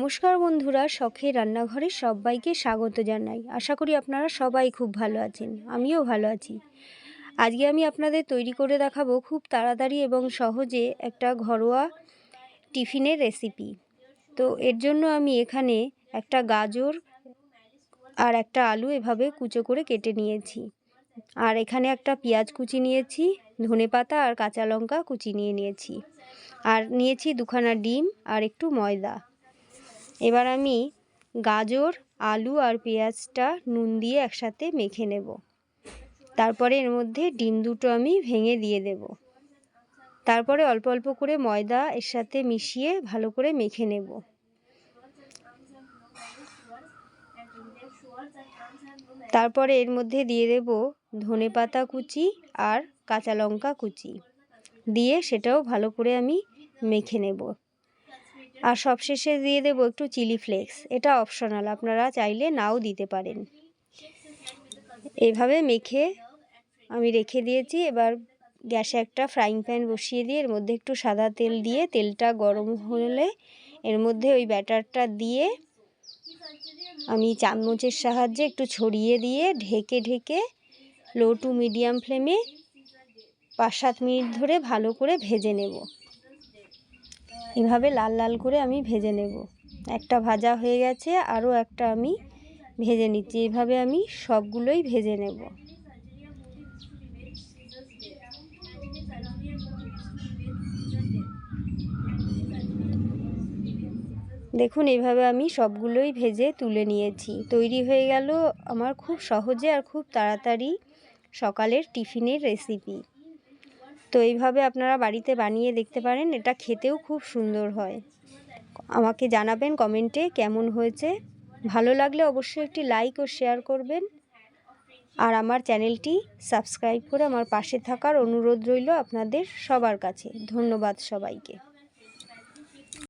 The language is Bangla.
নমস্কার বন্ধুরা, শখে রান্নাঘরে সবাইকে স্বাগত জানাই। আশা করি আপনারা সবাই খুব ভালো আছেন, আমিও ভালো আছি। আজকে আমি আপনাদের তৈরি করে দেখাবো খুব তাড়াতাড়ি এবং সহজে একটা ঘরোয়া টিফিনের রেসিপি। তো এর জন্য আমি এখানে একটা গাজর আর একটা আলু এভাবে কুচো করে কেটে নিয়েছি। আর এখানে একটা পেঁয়াজ কুচি নিয়েছি, ধনে পাতা আর কাঁচা লঙ্কা কুচি নিয়ে নিয়েছি। আর নিয়েছি দুখানা ডিম আর একটু ময়দা। এবার আমি গাজর, আলু আর পেঁয়াজটা নুন দিয়ে একসাথে মেখে নেব। তারপরে এর মধ্যে ডিম দুটো আমি ভেঙে দিয়ে দেব। তারপরে অল্প অল্প করে ময়দা এর সাথে মিশিয়ে ভালো করে মেখে নেব। তারপরে এর মধ্যে দিয়ে দেব ধনে পাতা কুচি আর কাঁচা লঙ্কা কুচি। দিয়ে সেটাও ভালো করে আমি মেখে নেব। আর সবশেষে দিয়ে দেবো একটু চিলি ফ্লেক্স। এটা অপশনাল আপনারা চাইলে নাও দিতে পারেন। এভাবে মেখে আমি রেখে দিয়েছি। এবার গ্যাসে একটা ফ্রাইং প্যান বসিয়ে দিয়ে এর মধ্যে একটু সাদা তেল দিয়ে, তেলটা গরম হলে এর মধ্যে ওই ব্যাটারটা দিয়ে আমি চামচের সাহায্যে একটু ছড়িয়ে দিয়ে ঢেকে ঢেকে লো টু মিডিয়াম ফ্লেমে পাঁচ সাত মিনিট ধরে ভালো করে ভেজে নেব। এভাবে লাল লাল করে আমি ভেজে নেব। একটা ভাজা হয়ে গেছে আরও একটা আমি ভেজে নিচ্ছি। এভাবে আমি সবগুলোই ভেজে নেব। দেখুন এইভাবে আমি সবগুলোই ভেজে তুলে নিয়েছি। তৈরি হয়ে গেল আমার খুব সহজে আর খুব তাড়াতাড়ি সকালের টিফিনের রেসিপি। তো এইভাবে আপনারা বাড়িতে বানিয়ে দেখতে পারেন, এটা খেতেও খুব সুন্দর হয়। আমাকে জানাবেন কমেন্টে কেমন হয়েছে। ভালো লাগলে অবশ্যই একটি লাইক ও শেয়ার করবেন। আর আমার চ্যানেলটি সাবস্ক্রাইব করে আমার পাশে থাকার অনুরোধ রইল আপনাদের সবার কাছে। ধন্যবাদ সবাইকে।